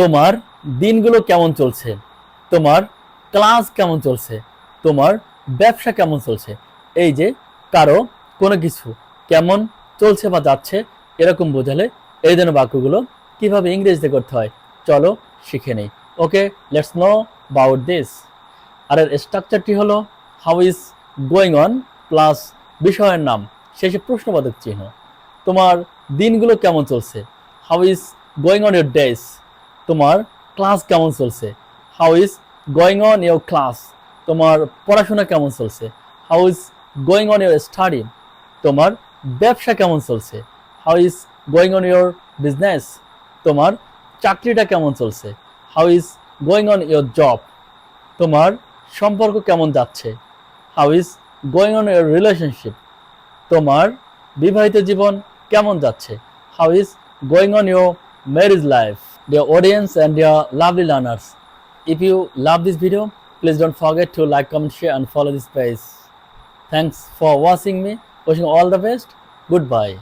তোমার দিনগুলো কেমন চলছে? তোমার ক্লাস কেমন চলছে? তোমার ব্যবসা কেমন চলছে? এই যে কারও কোনো কিছু কেমন চলছে বা যাচ্ছে এরকম বোঝালে এই ধরনের বাক্যগুলো কীভাবে ইংরেজিতে করতে হয়? চলো শিখে নেই। Okay let's know about this আর এর স্ট্রাকচারটি হলো how is going on plus বিষয়ের নাম। শেষে প্রশ্নবোধক চিহ্ন। তোমার দিনগুলো কেমন চলছে? How is going on your days তোমার ক্লাস কেমন চলছে? How is going on your class তোমার পড়াশোনা কেমন চলছে? How is going on your study তোমার ব্যবসা কেমন চলছে? How is going on your business তোমার চাকরিটা কেমন চলছে? How is going on your job তোমার সম্পর্ক কেমন যাচ্ছে? How is going on your relationship তোমার বিবাহিত জীবন কেমন যাচ্ছে? How is going on your marriage life dear audience and dear lovely learners if you love this video please don't forget to like comment share and follow this page thanks for watching me wishing all the best. Goodbye.